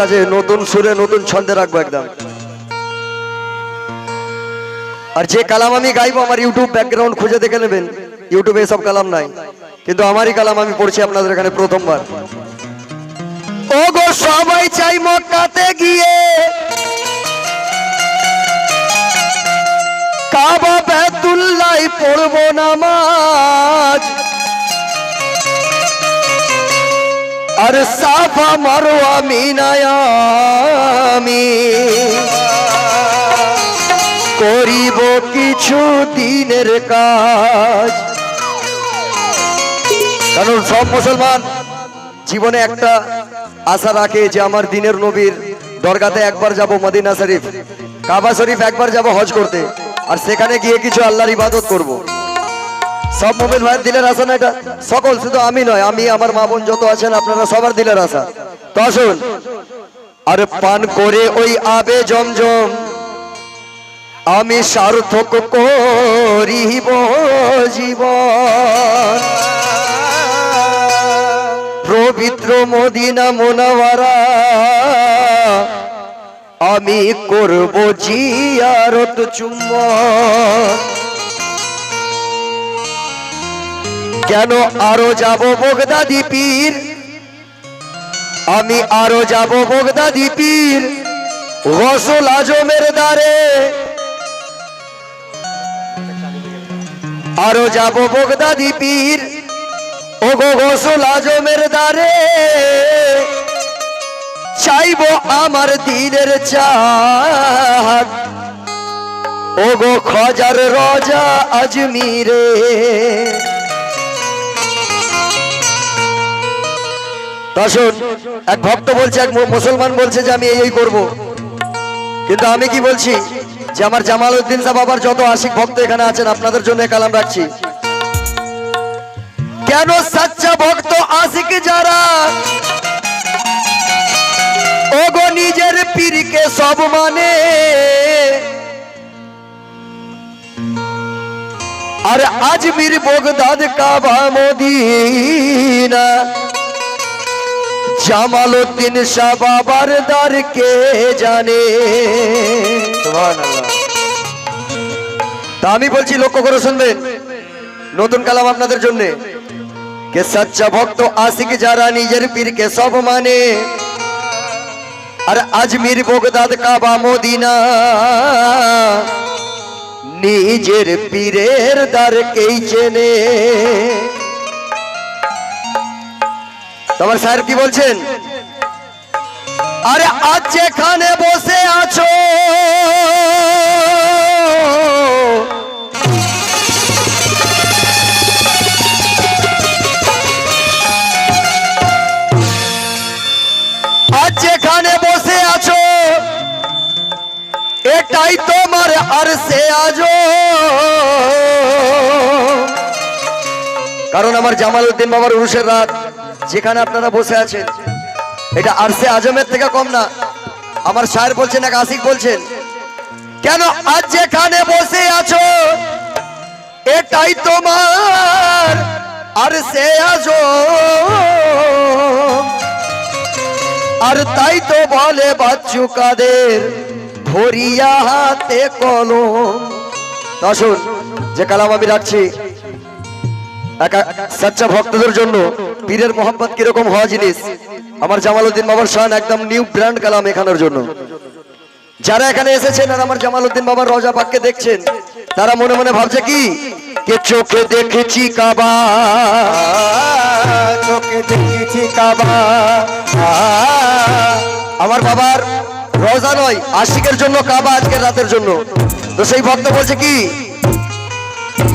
কাছে নতুন সুরে নতুন ছন্দে রাখব একদম। আর যে কালাম আমি গাইবো আমার ইউটিউব ব্যাকগ্রাউন্ড খুঁজে দেখে নেবেন। ইউটিউবে এসব কালাম নাই। কিন্তু আমারই কালাম আমি পড়ছি আপনাদের এখানে প্রথমবার। ও গো সবাই চাই মক্কাতে গিয়ে। কাবা বেতুল্লাই পড়ব নামাজ। আর সাফা মারোয়া মিনায়ামি করিব কিছু দিনের কাজ কারণ সব মুসলমান জীবনে একটা আশা রাখে যে আমার দিনের নবীর দরগাতে একবার যাব মদিনা শরীফ, কাবা শরীফ একবার যাব হজ করতে, আর সেখানে গিয়ে কিছু আল্লাহর ইবাদত করব। সব মোবাইল ভাইয়ের দিলের আশা না এটা? সকল শুধু আমি নয়, আমি, আমার মা বোন যত আছেন, আপনারা সবার দিলের আশা। তো আসুন। আর পান করে ওই আবে জমজম, আমি সার্থক করিব জীবন। পবিত্র মদিনা মোনাওয়ারা, আমি করব জিয়ারত চুম্বন। কেন আরও যাব বগদাদি পীর আমি আরও যাব বগদাদি পীর রসুল আজমের দ্বারে। আরও যাব বগদাদি পীর ও গো গোসল আজমের দ্বারে। চাইব আমার দিনের চাঁদ। ও গো খজার রজা আজমিরে। তখন এক ভক্ত বলছে, এক মুসলমান বলছে যে আমি এই এই করব। কিন্তু আমি কি বলছি যে আমার জামাল উদ্দিন সাহ বাবার যত আশিক ভক্ত এখানে আছেন, আপনাদের জন্য কালাম রাখছি। কেন সাচ্চা ভক্ত আশিক যারা? ওগো নিজের পীরকে সব মানে। আর Ajmer Baghdad Kaaba Medina. Jamaluddin Shah বাবার দ্বার কে জানে? তা আমি বলছি লক্ষ্য করে শুনবেন। নতুন কালাম আপনাদের জন্য। কে সচ্চা ভক্ত আশিক যারা নিজের পীরকে সব মানে। আর আজমির বগদাদ কাবা মদিনা। নিজের পীরের দ্বার কেই চেনে। তোমার স্যার কি বলছেন? আরে আজ যেখানে বসে আছো, আজ যেখানে বসে আছো, এটাই তোমার আর সে আজো কারণ আমার জামালউদ্দিন বাবার উরুষের রাত যেখানে আপনারা বসে আছেন, এটা আরসে আজমের থেকে কম না। আমার শায়ের বলছেন, এক আশিক বলছেন, কেন আজ যেখানে বসে আছো, এটাই তোমার আর সে আজো আর তাই তো বলে বাচ্চু কাদের ধরিয়া হাতে কলম। আসুন যে কালাম আমি রাখছি। সচ্চা ভক্তদের জন্য পীরের মোহাম্মদ কীরকম হওয়া জিনিস? আমার জামালউদ্দিন বাবার শান একদম নিউ ব্র্যান্ড কালাম এখানোর জন্য। যারা এখানে এসেছেন আর আমার জামালউদ্দিন বাবার রজা পাককে দেখছেন, তারা মনে মনে ভাবছে কি? কে চোখে দেখেছি কাবা, চোখে দেখেছি কাবা। আমার বাবার রোজা নয়, আশিকের জন্য কাবা আজকের রাতের জন্য। তো সেই ভক্ত বলছে কি?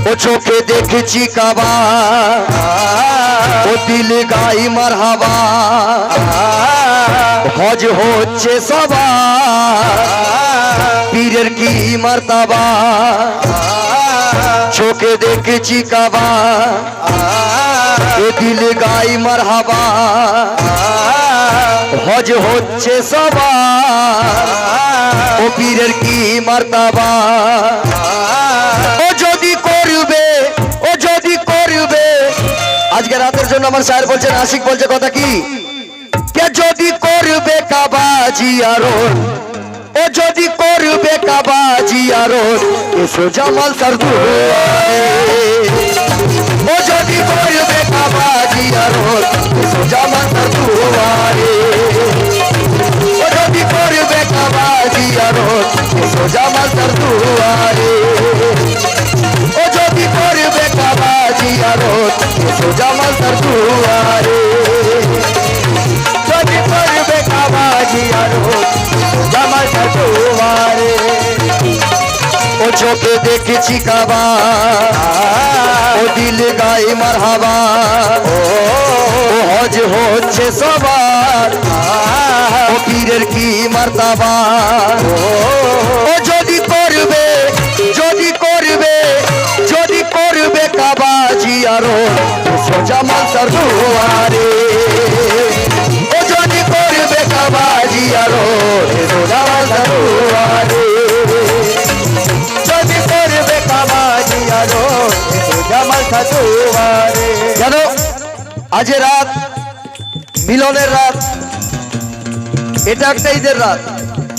ও চোখে দেখেছি কাবা, ও দিল গাই মার হাবা হজ হচ্ছে সবার পীরের কি মারতাবা। চোখে দেখেছি কাবা, ও দিল গাই মার হাবা হজ হচ্ছে সবার ও পীরের কি মারতাবা। আমার স্যার বলছেন আশিক বলছে, কথা কি? কে যদি করবে কাবাজি আরোন ও যদি করবে কাবাজি আরোন এসো জামাল সার ও যদি করবে কাবাজি আরোন এসো জামাল সার দুয়ারে ও যদি করবে কাবাজি আরোন এসো জামাল সার দুয়ারে চোখে দেখেছি কাবা। ও দিল গাই মারহাবা। ও হজ হচ্ছে সবার। ও পীরের কি মারতাবা। ও যদি করবে যদি করবে যদি করবে কাবাজি আরও সোজা মালসার দুয়ারে। আজ রাত, মিলনের রাত। এটা একটা ঈদের রাত।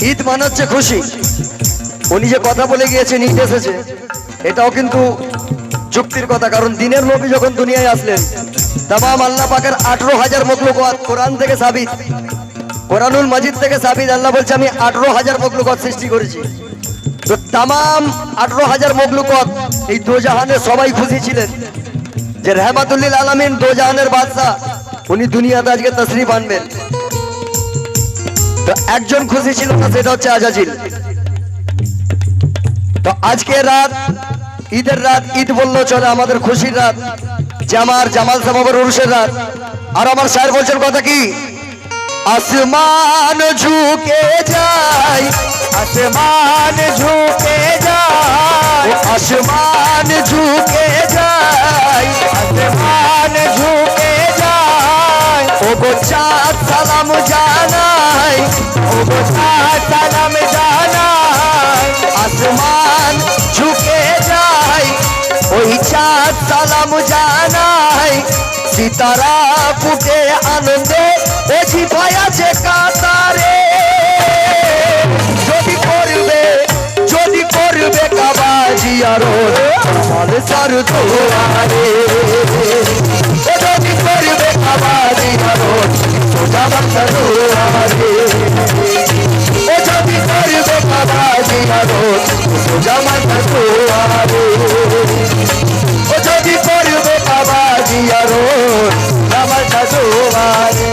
ঈদ মানে হচ্ছে খুশি। উনি যে কথা বলে গিয়েছেন, ঈদ এসেছে, এটাও কিন্তু যুক্তির কথা। কারণ দিনের নবী যখন দুনিয়ায় আসলেন, তামাম আল্লাহ পাকের আঠারো হাজার মকলুকাত কোরআন থেকে সাবিত, কোরআনুল মাজিদ থেকে সাবিত। আল্লাহ বলছে, আমি আঠারো হাজার মকলুকাত সৃষ্টি করেছি। তো তামাম আঠারো হাজার মকলুকত এই দোজাহানে সবাই খুশি ছিলেন। যে রহমাতুল্লিল আলমিন দোজাহানের বাদশাহ উনি দুনিয়াতে আজকে তসরিফ আনবেন। তো একজন খুশি ছিল না, সেটা হচ্ছে আজাজিল। তো আজকে রাত, ঈদের রাত, ঈদ বলল, চলে আমাদের খুশির রাত, জামার জামাল সামাবের উরুষের রাত। আর আমার স্যার বলছেন, কথা কি? আসমান ঝুঁকে যায়, আসমান ঝুঁকে যায়। আসমান ঝুঁকে যায়, আসমান ঝুঁকে যায়। ও গো চাঁদ সালাম জানাই ও গো চাঁদ সালাম জানাই। আসমান ঝুঁকে যায়, ওই চাঁদ সালাম জানাই। সিতারা ফুটে আনন্দে ও ঝিপাই আছে কাতারে। যদি করবে যদি করবে কাবাজি আরও আমার সার দোয়ারে যদি করবে কাবাজি আরও সোজা বাংলা দোয়ারে ও যদি করবে কাবাজি আরও সোজা বাংলা দোয়ারে ও যদি করবে বাবাজি আরও আমার সাধুবারে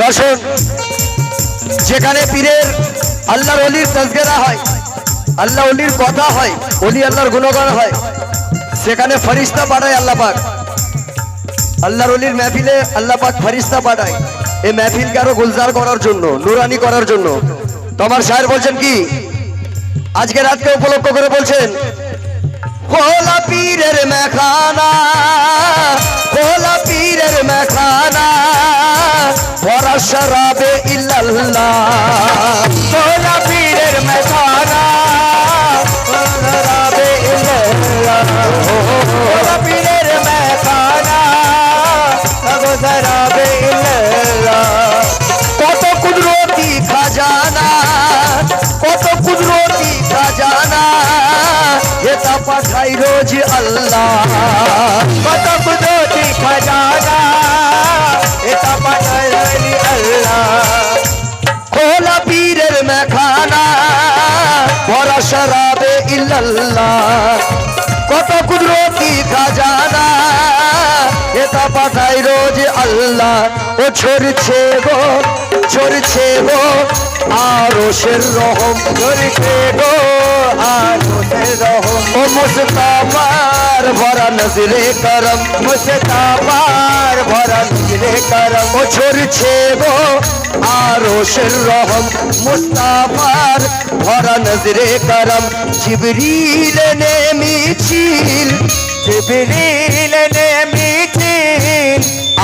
দর্শন, যেখানে পীরের আল্লাহর অলির তসগেরা হয়, আল্লাহ অলির কথা হয়, অলি আল্লাহর গুণগান হয়, সেখানে ফরিস্তা পাঠায় আল্লাহ পাক। আল্লাহর অলির মেহফিলে আল্লাহ পাক ফরিস্তা পাঠায়। এই মেহফিলকে আরও গুলজার করার জন্য, নুরানি করার জন্য। তোমার সাহেব বলছেন কি? আজকে রাতকে উপলক্ষ করে বলছেন হোলা পীরের মেখানা হোলা পীরের মেখানা শরাবে ইল্লাল্লাহ। হোলা পীরের মেখানা শরাবে ইল্লাল্লাহ। হোলা পীরের মেখানা শরাবে ইল্লাল্লাহ। কত কুদরতি খাজানা। কত কুদরতি খাজানা। এটা পাঠাই রোজ আল্লাহ। কত কুদরতি খাজানা। ইল্লাল্লাহ। কত কুদরতি খাজানা। এটা পাঠাই রোজ আল্লাহ। ও ছড়ছে গো ছড়ছে গো, আরশের রহম। ছড়ছে গো, আরশের ভরা নজরে করম। মুস্তাফার ভরা নজরে করম। ও ছড়ছে গো, আরশের রহম। মুস্তাফার ভরা নজরে করম। জিবরিল নে মিছিল, জিবরিল নে মিছিল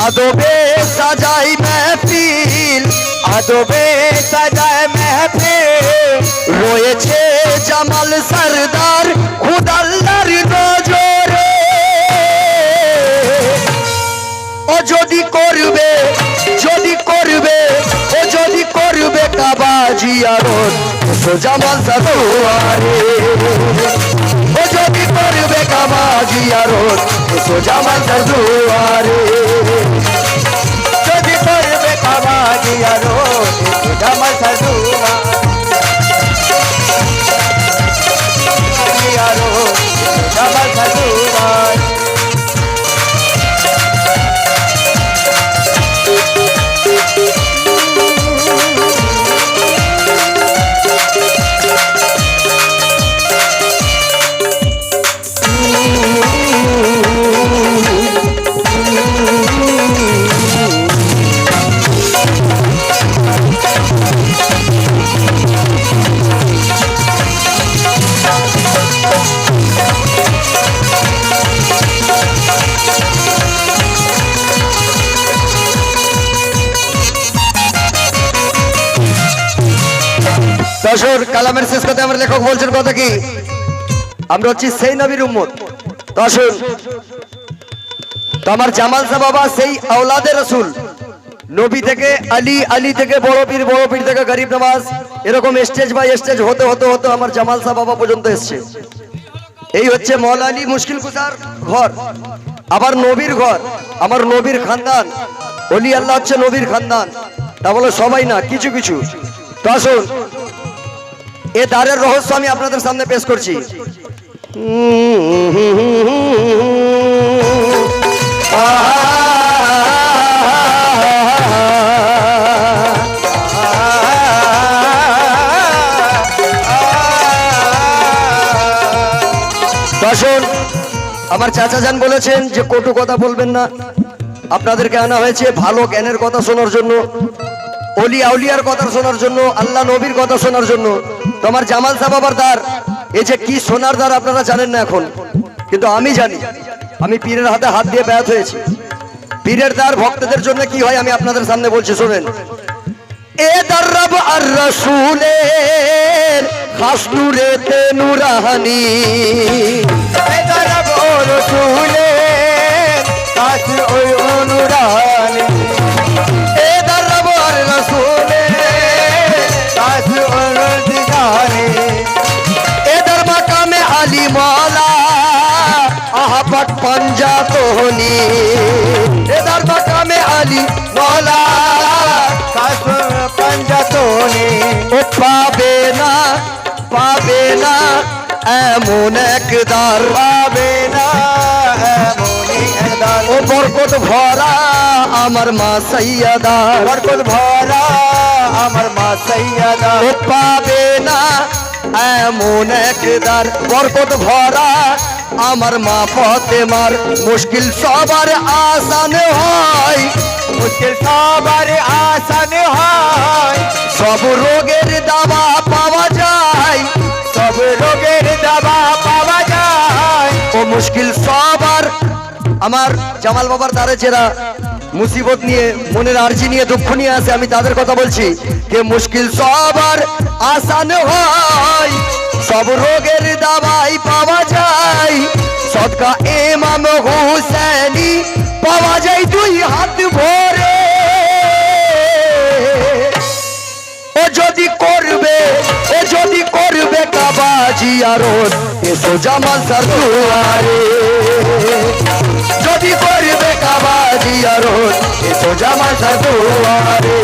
আদবে সাজাই মেহফিল, আদবে সাজাই মেহফিল। রয়েছে জামাল সরদার, খুদাল্লার নজরে। ও যদি করবে যদি করবে, ও যদি করবে কাবাজি আরত জামাল সাদুয়ারে। ও যদি করবে কাবাজি আরত জামাল সাদুয়ারে। কালামের শেষ কথা আমার লেখক বলছেন কথা কি? আমরা হচ্ছি সেই নবীর উম্মত। দশর তো আমার জামাল সাহ বাবা সেই আওলাদের রসুল। নবী থেকে, আলী আলী থেকে, বড় পীর বড় পীর থেকে গরিব নওয়াজ এরকম স্টেজ বাই স্টেজ হতে হতে হতে আমার জামাল সাহ বাবা পর্যন্ত এসছে। এই হচ্ছে মৌলা আলী মুশকিল কুসার ঘর, আবার নবীর ঘর, আমার নবীর খানদান। অলি আল্লাহ হচ্ছে নবীর খানদান। তা বলে সবাই না, কিছু কিছু। তো এ দ্বারের রহস্য আমি আপনাদের সামনে পেশ করছি। দর্শন আমার চাচা যান বলেছেন যে কটু কথা বলবেন না। আপনাদেরকে আনা হয়েছে ভালো জ্ঞানের কথা শোনার জন্য, অলি আউলিয়ার কথা শোনার জন্য, আল্লাহ নবীর কথা শোনার জন্য। তোমার জামাল সাহাবার দ্বার এই যে কি সোনার দ্বার আপনারা জানেন না এখন। কিন্তু আমি জানি, আমি পীরের হাতে হাত দিয়ে ব্যথ হয়েছি। পীরের দ্বার ভক্তদের জন্য কি হয় আমি আপনাদের সামনে বলছি, শোনেন। এ দর্রব আর রসুলের খাস নূরেতে নুরাহানি এ অনুরাহানি অনুরাহানি এ দরবা কামে আলী মালা আহাপট পাঞ্জা তোহনি এ দরবা কামে আলী মালা পাঞ্জাতনে ও পাবে না পাবে না এমন একদার পাবে না এমন একদার ও বরকত ভরা আমার মা সৈয়দা বরকত ভরা আমার মা সৈয়দা ও পাবে না এমন একদার বরকত ভরা আমার মা পথে মার মুশকিল সবার আসান হয়। মুশকিল সবার আসান হয়। সব রোগের দাবা পাওয়া যায়। সব রোগের দাবা পাওয়া যায়। ও মুশকিল সবার। আমার জামাল বাবার দ্বারে যারা মুসিবত নিয়ে, মনের আর্জি নিয়ে দুঃখ নিয়ে আসে, আমি তাদের কথা বলছি। যে মুশকিল সবার আসান হয়, সব রোগের দাবাই পাওয়া যায়। সদকা এমাম হুসেনি পাওয়া যায় দুই হাত ভরে। ও যদি করবে, ও যদি করবে কাবাজি আরত এসো জামাল সারুয়ারে যদি করবে কাবাজি আরত এসো জামাল সারুয়ারে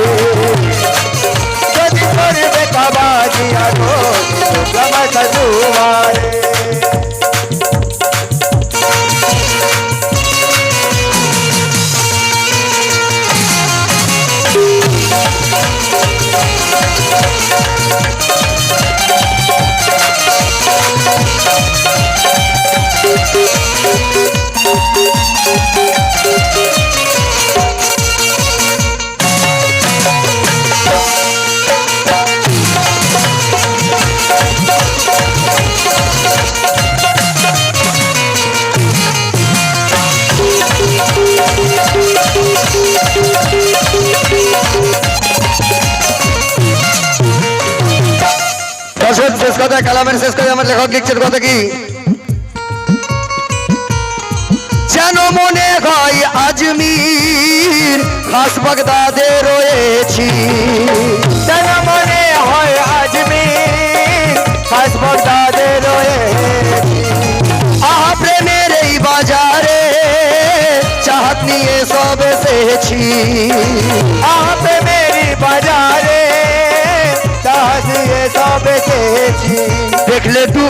যদি করবে কাবাজি আরত এসো জামাল সারুয়ারে কথা কালামের শেষ করে আমার লেখক লিখছেন কথা কি যেন মনে হয় আজমির খাস বাগদাদে রয়েছি যেন মনে হয় আজমির খাস বগদাদে রয়েছি আহা প্রেমের এই বাজারে চাহাত নিয়ে সব এসেছি আপে মেরি বাজারে চাহিয়ে সব এসেছি দেখলে তু,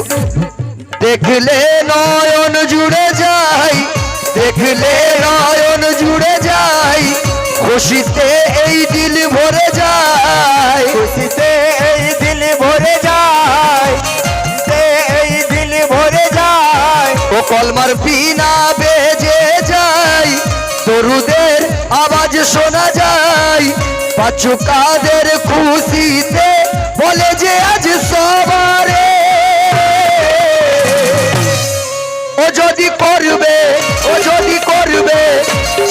দেখলে নয়ন জুড়ে যাই দেখলে নয়ন জুড়ে যাই খুশিতে এই দিল ভরে যায়, খুশিতে এই দিল ভরে যায় এই দিল ভরে যায়, ও কলমার বিনা বেজে যায়, তরুদের আওয়াজ শোনা যায় পাঁচু কাদের খুশিতে বলে যে আজ সবারে করবে, ও যদি করবে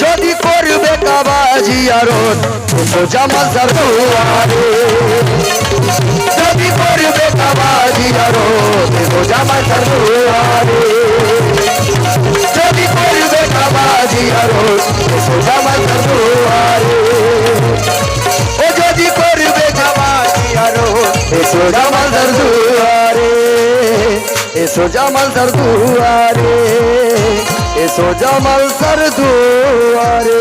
যদি করবে কাবাজি আরত সোজা মাজার দুয়ারে। যদি করবে কাবাজি আরত সোজা মাজার দুয়ারে। যদি করবে কাবাজি আরত সোজা মাজার দুয়ারে। ও যদি করবে কাবাজি আরত সোজা মাজার দুয়ারে। एसो जमल सर दुआरे एसो जमल सर दुआरे।